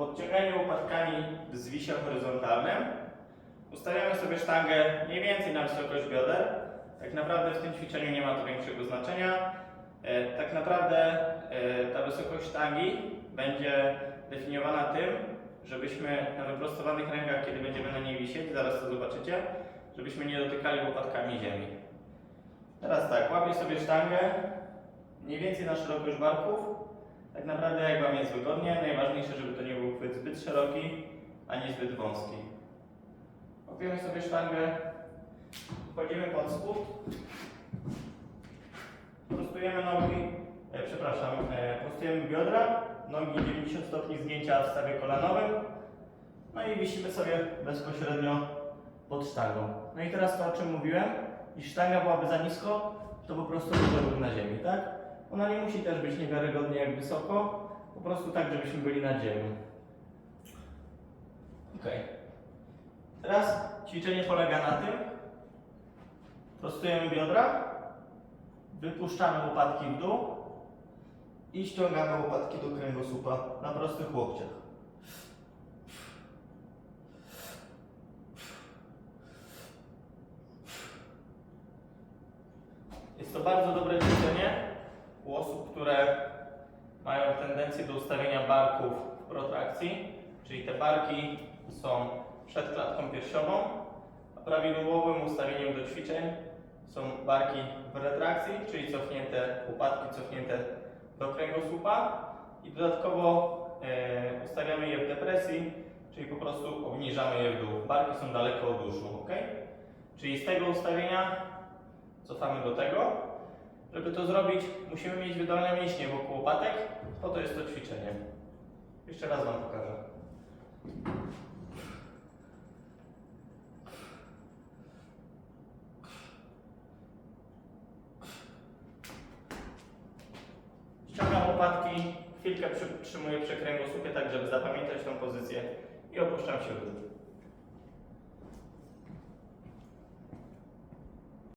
podciąganiu łopatkami w zwisie horyzontalnym ustawiamy sobie sztangę mniej więcej na wysokość bioder. Tak naprawdę w tym ćwiczeniu nie ma to większego znaczenia. E, Tak naprawdę e, ta wysokość sztangi będzie definiowana tym, żebyśmy na wyprostowanych rękach, kiedy będziemy na niej wisieć, zaraz to zobaczycie, żebyśmy nie dotykali łopatkami ziemi. Teraz tak, łapię sobie sztangę mniej więcej na szerokość barków. Tak naprawdę jak Wam jest wygodnie, najważniejsze, żeby to nie był chwyt zbyt szeroki, ani zbyt wąski. Łapiemy sobie sztangę, wchodzimy pod spód, prostujemy nogi, e, przepraszam, e, prostujemy biodra, nogi 90 stopni zgięcia w stawie kolanowym, no i wisimy sobie bezpośrednio pod sztangą. No i teraz to, o czym mówiłem, jeśli sztanga byłaby za nisko, to po prostu leżałbym na ziemi, tak? Ona nie musi też być niewiarygodnie jak wysoko, po prostu tak, żebyśmy byli nad ziemią. Ok. Teraz ćwiczenie polega na tym, prostujemy biodra, wypuszczamy łopatki w dół i ściągamy łopatki do kręgosłupa na prostych łokciach. Jest to bardzo dobre ćwiczenie u osób, które mają tendencję do ustawienia barków w protrakcji, czyli te barki są przed klatką piersiową, a prawidłowym ustawieniem do ćwiczeń są barki w retrakcji, czyli cofnięte łopatki, cofnięte do kręgosłupa i dodatkowo e, ustawiamy je w depresji, czyli po prostu obniżamy je w dół. Barki są daleko od uszu, ok? Czyli z tego ustawienia cofamy do tego. Żeby to zrobić, musimy mieć wydolne mięśnie wokół łopatek, po to jest to ćwiczenie. Jeszcze raz Wam pokażę. Ściągam łopatki, chwilkę przytrzymuję przy kręgosłupie, tak żeby zapamiętać tą pozycję i opuszczam się w dół.